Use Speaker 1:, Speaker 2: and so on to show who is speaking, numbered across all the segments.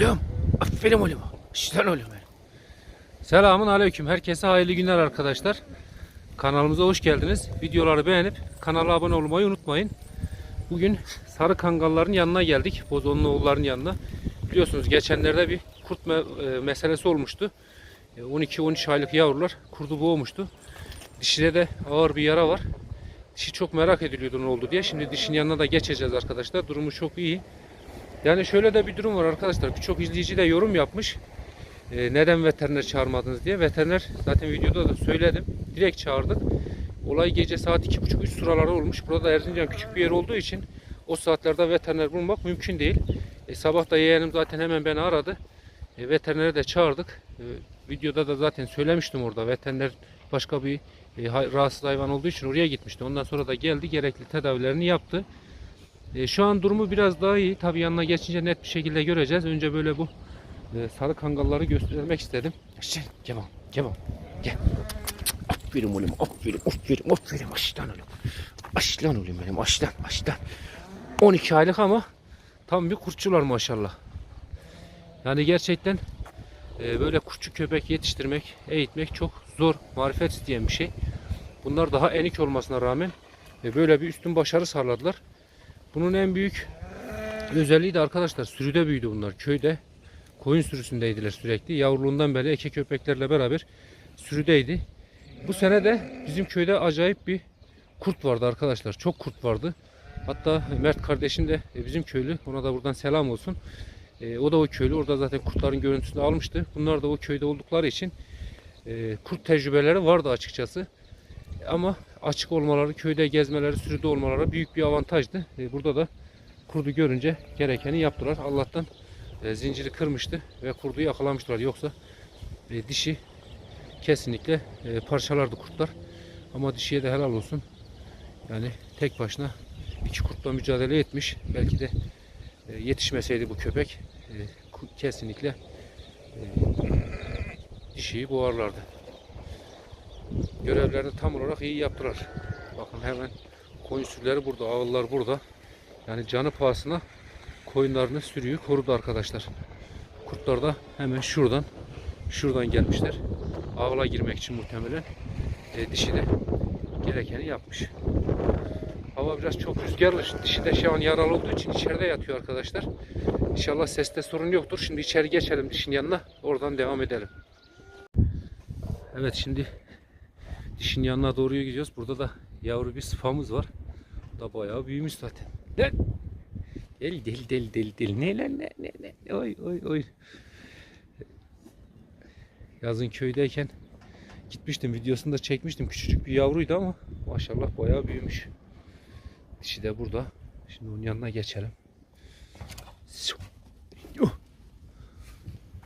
Speaker 1: Oğlum. Aferin oğlum. Şişlen oğlum benim. Selamun aleyküm. Herkese hayırlı günler arkadaşlar. Kanalımıza hoş geldiniz. Videoları beğenip kanala abone olmayı unutmayın. Bugün sarı kangalların yanına geldik. Bozonlu oğulların yanına. Biliyorsunuz geçenlerde bir kurt me- e, meselesi olmuştu. E, 12-13 aylık yavrular kurdu boğmuştu. Dişide de ağır bir yara var. Dişi çok merak ediliyordu ne oldu diye. Şimdi dişin yanına da geçeceğiz arkadaşlar. Durumu çok iyi. Yani şöyle de bir durum var arkadaşlar. Birçok izleyici de yorum yapmış. Ee, neden veteriner çağırmadınız diye. Veteriner zaten videoda da söyledim. Direkt çağırdık. Olay gece saat 2.30-3 sıraları olmuş. Burada Erzincan küçük bir yer olduğu için o saatlerde veteriner bulmak mümkün değil. E, sabah da yeğenim zaten hemen beni aradı. E, veterinere de çağırdık. E, videoda da zaten söylemiştim orada. Veteriner başka bir e, rahatsız hayvan olduğu için oraya gitmişti. Ondan sonra da geldi. Gerekli tedavilerini yaptı. E, şu an durumu biraz daha iyi. Tabii yanına geçince net bir şekilde göreceğiz. Önce böyle bu e, sarı kangalları göstermek istedim. Gel, gel bakalım, gel bakalım, gel. Aferin oğlum, aferin, aferin, aferin. Aslan oğlum. Aslan oğlum benim, aslan, aslan. 12 aylık ama tam bir kurtçular maşallah. Yani gerçekten e, böyle kurtçu köpek yetiştirmek, eğitmek çok zor, marifet isteyen bir şey. Bunlar daha enik olmasına rağmen e, böyle bir üstün başarı sağladılar. Bunun en büyük özelliği de arkadaşlar sürüde büyüdü bunlar. Köyde koyun sürüsündeydiler sürekli. Yavruluğundan beri eke köpeklerle beraber sürüdeydi. Bu sene de bizim köyde acayip bir kurt vardı arkadaşlar. Çok kurt vardı. Hatta Mert kardeşim de e, bizim köylü. Ona da buradan selam olsun. E, o da o köylü. Orada zaten kurtların görüntüsünü almıştı. Bunlar da o köyde oldukları için e, kurt tecrübeleri vardı açıkçası. Ama açık olmaları, köyde gezmeleri, sürüde olmaları büyük bir avantajdı. E, burada da kurdu görünce gerekeni yaptılar. Allah'tan e, zinciri kırmıştı ve kurdu yakalamışlar. Yoksa e, dişi kesinlikle parçalardı kurtlar. Ama dişiye de helal olsun. Yani tek başına iki kurtla mücadele etmiş. Belki de yetişmeseydi bu köpek kesinlikle e, dişiyi boğarlardı. Görevlerini tam olarak iyi yaptılar. Bakın hemen koyun sürüleri burada, ağıllar burada. Yani canı pahasına koyunlarını sürüyü korudu arkadaşlar. Kurtlar da hemen şuradan şuradan gelmişler. Ağla girmek için muhtemelen. E, dişi de gerekeni yapmış. Hava biraz çok rüzgarlı. Dişi de şu an yaralı olduğu için içeride yatıyor arkadaşlar. İnşallah seste sorun yoktur. Şimdi içeri geçelim dişin yanına. Oradan devam edelim. Evet şimdi dişin yanına doğru gidiyoruz. Burada da yavru bir sıfamız var. Bu da bayağı büyümüş zaten. Lan! Deli deli deli deli deli. Ne lan ne ne ne. Oy oy oy. Yazın köydeyken gitmiştim videosunu da çekmiştim. Küçücük bir yavruydu ama maşallah bayağı büyümüş. Dişi de burada. Şimdi onun yanına geçelim.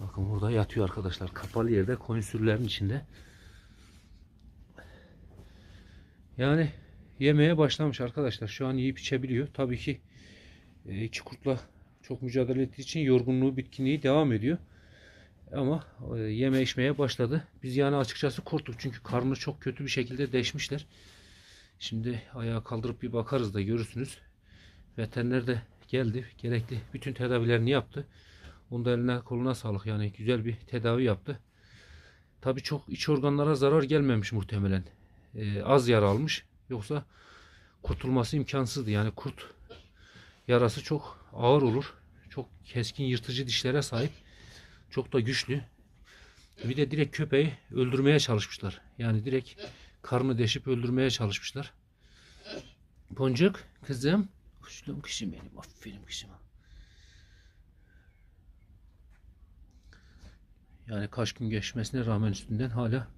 Speaker 1: Bakın burada yatıyor arkadaşlar. Kapalı yerde koyun sürülerinin içinde. Yani yemeye başlamış arkadaşlar. Şu an yiyip içebiliyor. Tabii ki e, iki kurtla çok mücadele ettiği için yorgunluğu, bitkinliği devam ediyor. Ama e, yeme içmeye başladı. Biz yani açıkçası korktuk çünkü karnını çok kötü bir şekilde deşmişler. Şimdi ayağa kaldırıp bir bakarız da görürsünüz. Veteriner de geldi. Gerekli bütün tedavilerini yaptı. Onun da eline koluna sağlık yani güzel bir tedavi yaptı. Tabii çok iç organlara zarar gelmemiş muhtemelen. E, az yara almış. Yoksa kurtulması imkansızdı. Yani kurt yarası çok ağır olur. Çok keskin yırtıcı dişlere sahip. Çok da güçlü. Bir de direkt köpeği öldürmeye çalışmışlar. Yani direkt karnı deşip öldürmeye çalışmışlar. Boncuk kızım. Kuşluğum kışım benim. Aferin kışıma. Yani kaç gün geçmesine rağmen üstünden hala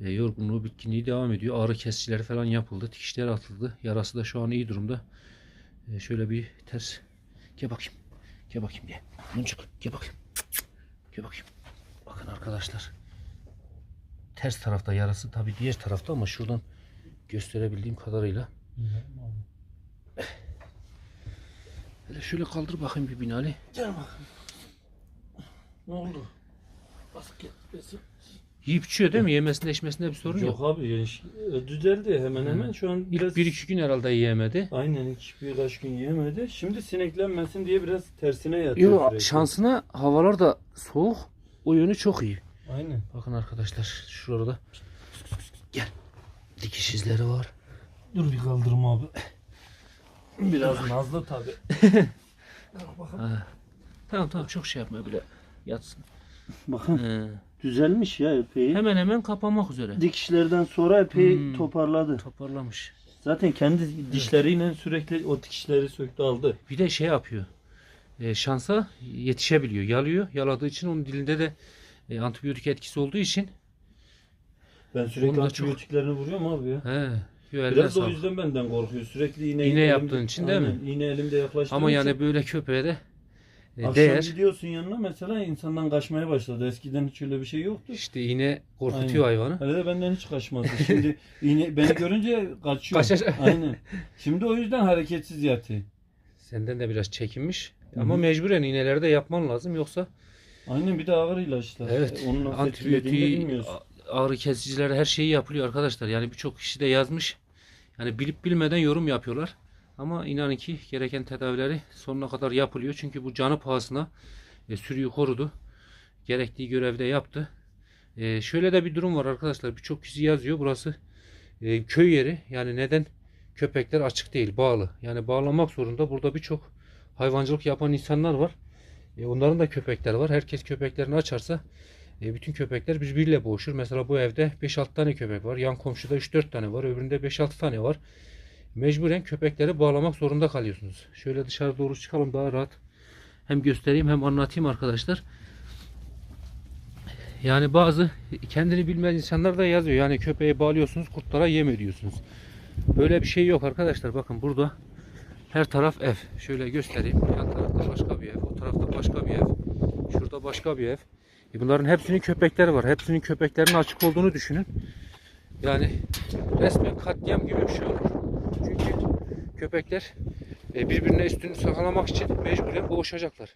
Speaker 1: e, yorgunluğu, bitkinliği devam ediyor. Ağrı kesicileri falan yapıldı. Dikişler atıldı. Yarası da şu an iyi durumda. E, şöyle bir ters. Gel bakayım. Gel bakayım gel. Boncuk gel bakayım. Gel bakayım. Bakın arkadaşlar. Ters tarafta yarası tabii diğer tarafta ama şuradan gösterebildiğim kadarıyla. Hele şöyle kaldır bakayım bir binali.
Speaker 2: Gel bakalım. Ne oldu? Basık gitmesin.
Speaker 1: Yiyip içiyor değil mi? Yemesinde içmesinde bir sorun yok.
Speaker 2: Yok abi yani ş- düzeldi hemen hemen şu an biraz
Speaker 1: İlk bir iki gün herhalde yiyemedi.
Speaker 2: aynen ilk birkaç gün yemedi. Şimdi sineklenmesin diye biraz tersine yatıyor
Speaker 1: Yok
Speaker 2: sürekli.
Speaker 1: şansına havalar da soğuk. O yönü çok iyi.
Speaker 2: Aynen.
Speaker 1: Bakın arkadaşlar şurada gel. Dikiş izleri var.
Speaker 2: Dur bir kaldırım abi. Biraz nazlı tabi.
Speaker 1: Tamam tamam çok şey yapma bile yatsın.
Speaker 2: Bakın
Speaker 1: He.
Speaker 2: Düzelmiş ya epey.
Speaker 1: Hemen hemen kapanmak üzere.
Speaker 2: Dikişlerden sonra epey
Speaker 1: Hmm.
Speaker 2: toparladı.
Speaker 1: Toparlamış.
Speaker 2: Zaten kendi dişleriyle sürekli o dikişleri söktü aldı.
Speaker 1: Bir de şey yapıyor. E, şansa yetişebiliyor. Yalıyor. Yaladığı için onun dilinde de e, antibiyotik etkisi olduğu için
Speaker 2: Ben sürekli
Speaker 1: da çok-
Speaker 2: antibiyotiklerini vuruyorum abi ya.
Speaker 1: he, yo, eline
Speaker 2: Biraz da o
Speaker 1: sağlık.
Speaker 2: yüzden benden korkuyor. Sürekli iğne,
Speaker 1: İğne yaptığın için değil mi?
Speaker 2: İğne elimde yaklaştığım
Speaker 1: Ama yani
Speaker 2: için.
Speaker 1: böyle köpeğe de
Speaker 2: Akşam
Speaker 1: değer.
Speaker 2: gidiyorsun yanına mesela insandan kaçmaya başladı. Eskiden hiç öyle bir şey yoktu.
Speaker 1: İşte iğne korkutuyor hayvanı.
Speaker 2: Hele de benden hiç kaçmazdı. Şimdi iğne beni görünce kaçıyor.
Speaker 1: Kaçacak.
Speaker 2: Aynen. Şimdi o yüzden hareketsiz yatıyor.
Speaker 1: Senden de biraz çekinmiş.
Speaker 2: Hı
Speaker 1: Ama mecburen iğneleri de yapman lazım yoksa
Speaker 2: Aynen bir de ağır ilaçlar.
Speaker 1: evet
Speaker 2: Onun nasıl etkilediğini bilmiyorsun.
Speaker 1: ağrı kesicileri her şeyi yapılıyor arkadaşlar. Yani birçok kişi de yazmış. Yani bilip bilmeden yorum yapıyorlar. Ama inanın ki gereken tedavileri sonuna kadar yapılıyor. Çünkü bu canı pahasına e, sürüyü korudu. Gerektiği görevde yaptı. E, şöyle de bir durum var arkadaşlar. Birçok kişi yazıyor. Burası e, köy yeri. Yani neden köpekler açık değil, bağlı. Yani bağlamak zorunda. Burada birçok hayvancılık yapan insanlar var. E, onların da köpekler var. Herkes köpeklerini açarsa e, bütün köpekler birbiriyle boğuşur. Mesela bu evde 5-6 tane köpek var. Yan komşuda 3-4 tane var. Öbüründe 5-6 tane var. Mecburen köpekleri bağlamak zorunda kalıyorsunuz. Şöyle dışarı doğru çıkalım daha rahat. Hem göstereyim hem anlatayım arkadaşlar. Yani bazı kendini bilmez insanlar da yazıyor. Yani köpeği bağlıyorsunuz kurtlara yem ediyorsunuz. Böyle bir şey yok arkadaşlar. Bakın burada her taraf ev. Şöyle göstereyim. Yan tarafta başka bir ev. O tarafta başka bir ev. Şurada başka bir ev. E bunların hepsinin köpekleri var. Hepsinin köpeklerinin açık olduğunu düşünün. Yani resmen katliam gibi bir şey olur. Köpekler e, birbirine üstünü sakalamak için mecburen boğuşacaklar.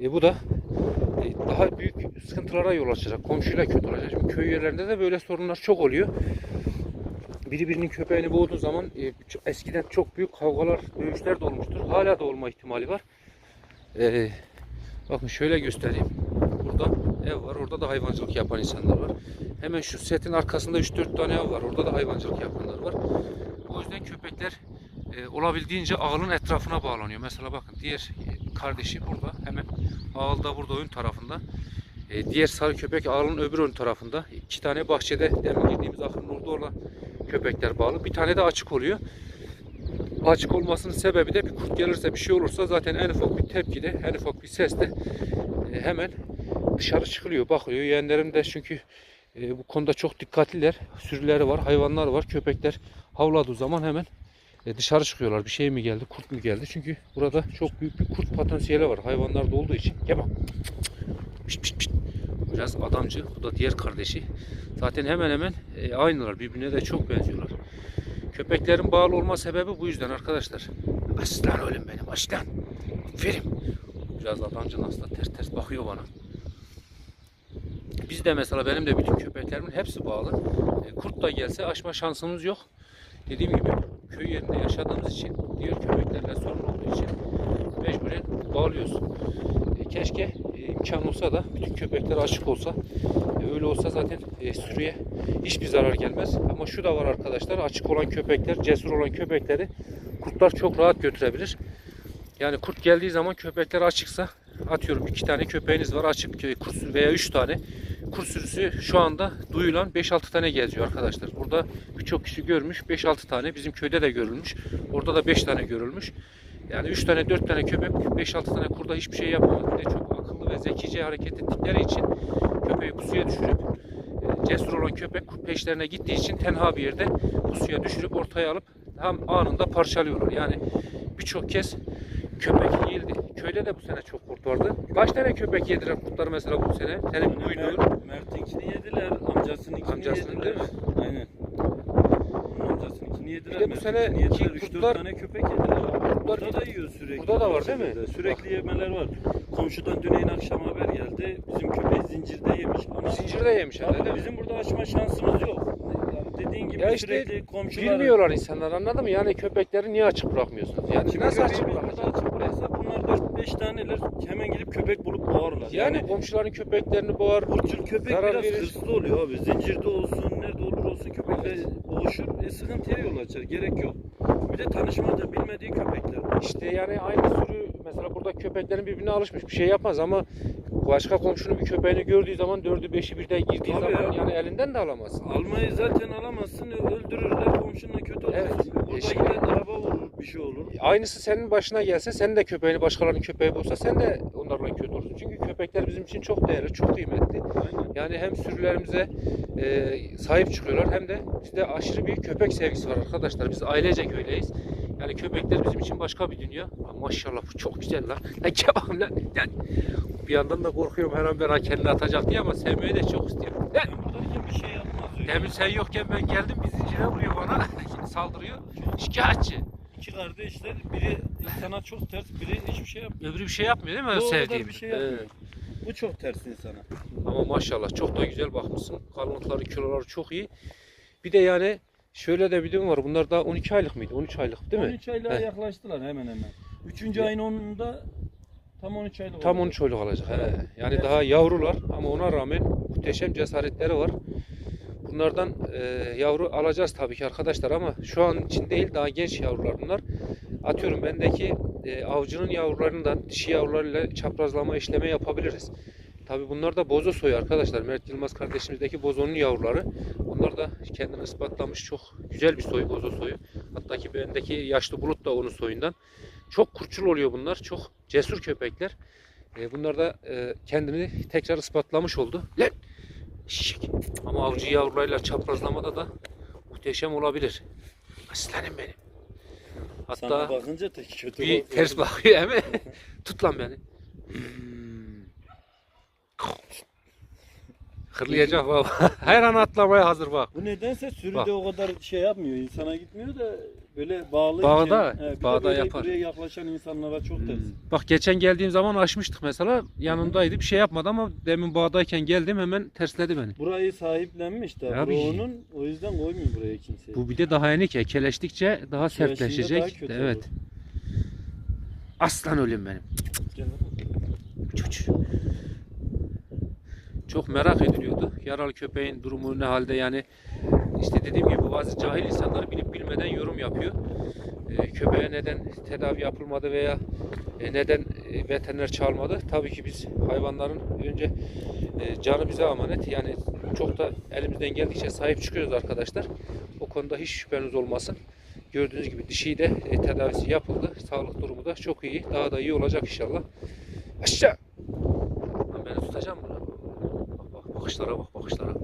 Speaker 1: E, bu da e, daha büyük sıkıntılara yol açacak. Komşuyla kötü olacak. Şimdi köy yerlerinde de böyle sorunlar çok oluyor. Biri birinin köpeğini boğduğu zaman e, eskiden çok büyük kavgalar, dövüşler de olmuştur. Hala da olma ihtimali var. E, bakın şöyle göstereyim. Burada ev var. Orada da hayvancılık yapan insanlar var. Hemen şu setin arkasında 3-4 tane ev var. Orada da hayvancılık yapanlar var. O yüzden köpekler e, olabildiğince ağılın etrafına bağlanıyor. Mesela bakın diğer e, kardeşi burada. Hemen ağıl da burada ön tarafında. E, diğer sarı köpek ağılın öbür ön tarafında. İki tane bahçede demin girdiğimiz ahırın orada olan köpekler bağlı. Bir tane de açık oluyor. Açık olmasının sebebi de bir kurt gelirse bir şey olursa zaten en ufak bir tepkide, en ufak bir sesle e, hemen dışarı çıkılıyor, bakılıyor. Yeğenlerim de çünkü e, bu konuda çok dikkatliler. Sürüleri var, hayvanlar var. Köpekler havladığı zaman hemen e, dışarı çıkıyorlar. Bir şey mi geldi, kurt mu geldi? Çünkü burada çok büyük bir kurt potansiyeli var hayvanlarda olduğu için. Gel bak. Biraz adamcı. Bu da diğer kardeşi. Zaten hemen hemen e, aynılar. Birbirine de çok benziyorlar. Köpeklerin bağlı olma sebebi bu yüzden arkadaşlar. Aslan oğlum benim aslan. Aferin. Biraz adamcı nasıl ters ters bakıyor bana. Biz de mesela benim de bütün köpeklerimin hepsi bağlı. E, kurt da gelse aşma şansımız yok. Dediğim gibi köy yerinde yaşadığımız için diğer köpeklerle sorun olduğu için mecburen bağlıyoruz. E, keşke e, imkan olsa da bütün köpekler açık olsa. E, öyle olsa zaten e, sürüye hiçbir zarar gelmez. Ama şu da var arkadaşlar açık olan köpekler, cesur olan köpekleri kurtlar çok rahat götürebilir. Yani kurt geldiği zaman köpekler açıksa atıyorum iki tane köpeğiniz var açık e, kurt veya üç tane. Kurt sürüsü şu anda duyulan 5-6 tane geziyor arkadaşlar. Burada birçok kişi görmüş 5-6 tane bizim köyde de görülmüş. Orada da 5 tane görülmüş. Yani 3 tane 4 tane köpek 5-6 tane kurda hiçbir şey yapamaz. Bir çok akıllı ve zekice hareket ettikleri için köpeği pusuya düşürüp e, cesur olan köpek peşlerine gittiği için tenha bir yerde pusuya düşürüp ortaya alıp tam anında parçalıyorlar. Yani birçok kez köpek yiyildi. Köyde de bu sene çok kurt vardı. Kaç tane köpek yediler kurtlar mesela bu sene? Senin duyduğun.
Speaker 2: Mert, Mert'inkini yediler, amcasınınkini
Speaker 1: Amcasının
Speaker 2: yediler.
Speaker 1: değil mi?
Speaker 2: Aynen. Amcasınınkini yediler
Speaker 1: Bir de bu sene iki kurtlar-
Speaker 2: tane köpek yediler.
Speaker 1: Kurtlar-
Speaker 2: Burada da yiyor sürekli.
Speaker 1: Burada da var değil mi?
Speaker 2: Sürekli yemeler var. Komşudan düneyin akşam haber geldi. Bizim köpek zincirde yemiş. Ama
Speaker 1: Zincirde yemiş
Speaker 2: Tabii
Speaker 1: değil mi?
Speaker 2: bizim burada açma şansımız yok. Dediğin gibi
Speaker 1: Ya işte
Speaker 2: sürekli komşular...
Speaker 1: Bilmiyorlar insanlar anladın mı? Yani köpekleri niye açık bırakmıyorsunuz? Yani
Speaker 2: Şimdi
Speaker 1: nasıl açık
Speaker 2: açık bıraksa bunlar 4-5 taneler hemen gidip köpek bulup boğarlar.
Speaker 1: Yani komşuların köpeklerini boğar.
Speaker 2: Burçul köpek
Speaker 1: Zarar
Speaker 2: biraz
Speaker 1: verir.
Speaker 2: hırslı oluyor abi. Zincirde olsun, nerede olur olsun köpekle boğuşur. E, sıkıntıya yol açar. Gerek yok. Bir de tanışmada bilmediği köpekler.
Speaker 1: İşte yani aynı sürü mesela burada köpeklerin birbirine alışmış bir şey yapmaz ama başka komşunun bir köpeğini gördüğü zaman dördü beşi birden girdiği
Speaker 2: Tabii
Speaker 1: zaman
Speaker 2: ya.
Speaker 1: yani elinden de alamaz.
Speaker 2: Almayı zaten alamazsın. Öldürürler komşunla kötü olursun.
Speaker 1: Evet.
Speaker 2: Burada
Speaker 1: E, şey-
Speaker 2: gider araba vurur, bir şey olur.
Speaker 1: Aynısı senin başına gelse sen de köpeğini başkalarının köpeği bulsa sen de onlarla kötü olursun. Çünkü köpekler bizim için çok değerli, çok kıymetli.
Speaker 2: Aynen.
Speaker 1: Yani hem sürülerimize e, sahip çıkıyorlar hem de bizde aşırı bir köpek sevgisi var arkadaşlar. Biz ailecek öyleyiz. Yani köpekler bizim için başka bir dünya. Ha, maşallah bu çok güzel lan. Lan gel bakayım lan. Yani, bir yandan da korkuyorum her an ben kendini atacak diye ama sevmeyi de çok istiyorum. Lan,
Speaker 2: Ben buradayken bir şey yapmaz. öyle.
Speaker 1: demin sen yokken ben geldim bir zincire vuruyor bana. Saldırıyor. Şikayetçi.
Speaker 2: İki kardeşler biri insana çok ters, biri hiçbir şey yapmıyor.
Speaker 1: Öbürü bir şey yapmıyor değil mi?
Speaker 2: Kadar
Speaker 1: Sevdiğim.
Speaker 2: bir şey yapmıyor. Bu çok ters insana.
Speaker 1: Ama maşallah çok da güzel bakmışsın. Kalınlıkları, kiloları çok iyi. Bir de yani şöyle de bir durum var. Bunlar daha 12 aylık mıydı? 13 aylık değil mi?
Speaker 2: 13 aylığa
Speaker 1: Heh.
Speaker 2: yaklaştılar hemen hemen. Üçüncü ayın 10'unda tam 13 aylık
Speaker 1: Tam
Speaker 2: oldu.
Speaker 1: 13 aylık olacak. He. Yani
Speaker 2: Evet.
Speaker 1: daha yavrular ama ona rağmen muhteşem cesaretleri var. Bunlardan e, yavru alacağız tabii ki arkadaşlar ama şu an için değil daha genç yavrular bunlar. Atıyorum bendeki e, avcının yavrularından dişi yavrularıyla çaprazlama işleme yapabiliriz. Tabii bunlar da bozo soyu arkadaşlar. Mert Yılmaz kardeşimizdeki bozonun yavruları. Onlar da kendini ispatlamış çok güzel bir soy bozo soyu. Hatta ki bendeki yaşlı bulut da onun soyundan. Çok kurçul oluyor bunlar. Çok cesur köpekler. E, bunlar da e, kendini tekrar ispatlamış oldu. Lan! Şişik. Ama avcı yavrularıyla çaprazlamada da muhteşem olabilir. Aslanım benim. Hatta
Speaker 2: Sana bakınca tek kötü
Speaker 1: bir
Speaker 2: oldu.
Speaker 1: ters bakıyor değil mi? Tut lan beni. Hmm. Hırlayacak baba. Her an atlamaya hazır bak.
Speaker 2: Bu nedense sürüde
Speaker 1: Bak.
Speaker 2: o kadar şey yapmıyor. insana gitmiyor da böyle bağlı.
Speaker 1: Bağda,
Speaker 2: he, bir de
Speaker 1: bağda
Speaker 2: böyle
Speaker 1: yapar.
Speaker 2: Buraya yaklaşan insanlara çok ters.
Speaker 1: Bak geçen geldiğim zaman açmıştık mesela. Yanındaydı bir şey yapmadı ama demin bağdayken geldim hemen tersledi beni.
Speaker 2: Burayı sahiplenmiş de.
Speaker 1: Abi.
Speaker 2: Bura onun o yüzden koymuyor buraya kimseyi.
Speaker 1: Bu bir de daha yeni ki keleştikçe daha
Speaker 2: Kireçinde
Speaker 1: sertleşecek.
Speaker 2: daha kötü
Speaker 1: evet.
Speaker 2: olur.
Speaker 1: Aslan ölüm benim.
Speaker 2: Canım.
Speaker 1: Çuç. Çok merak ediliyordu. Yaralı köpeğin durumu ne halde yani işte dediğim gibi bazı cahil insanlar bilip bilmeden yorum yapıyor. Ee, köpeğe neden tedavi yapılmadı veya e, neden e, veteriner çağırmadı? Tabii ki biz hayvanların önce e, canı bize emanet. Yani çok da elimizden geldikçe sahip çıkıyoruz arkadaşlar. O konuda hiç şüpheniz olmasın. Gördüğünüz gibi dişi de tedavisi yapıldı. Sağlık durumu da çok iyi. Daha da iyi olacak inşallah. Aşağı. Lan beni tutacağım mı? lan? Bak bak bakışlara bak bakışlara.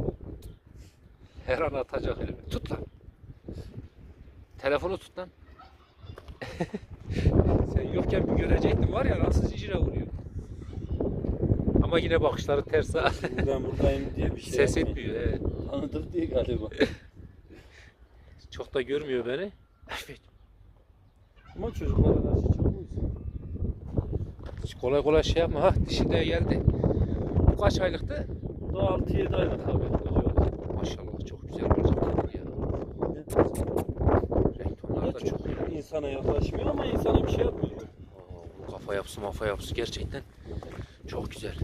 Speaker 1: Her an atacak elimi. Tut lan. Telefonu tut lan. Sen yokken bir görecektin var ya nasıl zincire vuruyor. Ama yine bakışları ters ha.
Speaker 2: Ben buradayım diye bir şey
Speaker 1: Ses etmiyor. Evet.
Speaker 2: Tanıdık değil galiba.
Speaker 1: Çok da görmüyor beni. Evet.
Speaker 2: Ama çocuklara karşı çok uysun.
Speaker 1: Hiç kolay kolay şey yapma. Ha dişi de geldi. Bu kaç aylıktı?
Speaker 2: Daha 6-7 aylık abi.
Speaker 1: Maşallah çok güzel olacak ya. Renk tonları
Speaker 2: da
Speaker 1: da çok
Speaker 2: çok insana yaklaşmıyor ama insana bir şey yapmıyor.
Speaker 1: Aa, kafa yapısı mafa yapısı gerçekten çok güzel.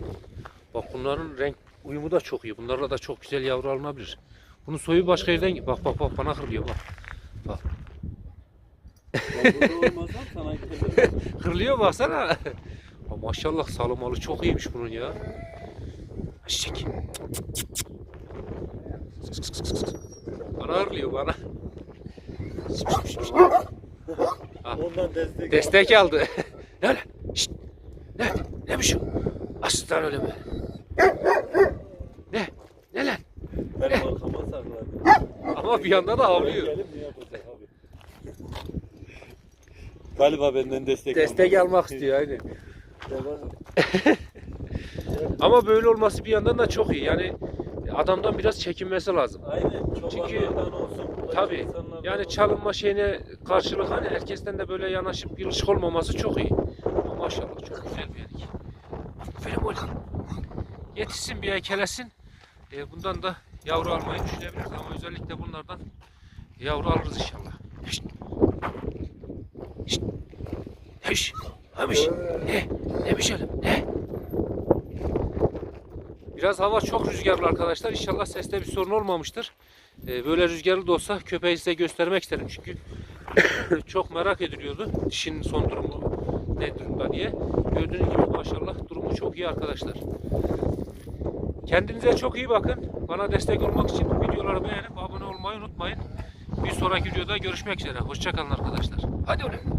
Speaker 1: Bak bunların renk uyumu da çok iyi. Bunlarla da çok güzel yavru alınabilir. Bunun soyu başka yerden bak bak bak bana hırlıyor bak.
Speaker 2: Gidelim.
Speaker 1: Hırlıyor baksana. Maşallah salımalı çok iyiymiş bunun ya. Şik. Bana hırlıyor bana.
Speaker 2: Ondan destek
Speaker 1: Destek aldı. ne lan? Şşt. Ne? Ne bu şu? Aslan öyle mi? Ne? Ne lan?
Speaker 2: Arkama saklandı.
Speaker 1: Ama bir yanda da avlıyor.
Speaker 2: Gelip ne yapacak abi? Galiba benden destek
Speaker 1: Destek almak istiyor aynen. Ama böyle olması bir yandan da çok iyi. Yani adamdan biraz çekinmesi lazım.
Speaker 2: Aynen.
Speaker 1: Çünkü-
Speaker 2: olsun, insanlar
Speaker 1: Yani çalınma şeyine karşılık hani herkesten de böyle yanaşıp yılışık olmaması çok iyi. Ama maşallah çok güzel bir erkek. Aferin oğlum. Yetişsin bir ekelesin. E, bundan da yavru almayı düşünebiliriz ama özellikle bunlardan yavru alırız inşallah. Hişt. Hişt. Hişt. Hamiş. Ne? Ne şey Ne? Biraz hava çok rüzgarlı arkadaşlar. İnşallah seste bir sorun olmamıştır. Ee, böyle rüzgarlı da olsa köpeği size göstermek isterim. Çünkü çok merak ediliyordu. Dişinin son durumu ne durumda diye. Gördüğünüz gibi maşallah durumu çok iyi arkadaşlar. Kendinize çok iyi bakın. Bana destek olmak için videoları beğenip abone olmayı unutmayın. Bir sonraki videoda görüşmek üzere. Hoşçakalın arkadaşlar. Hadi oğlum.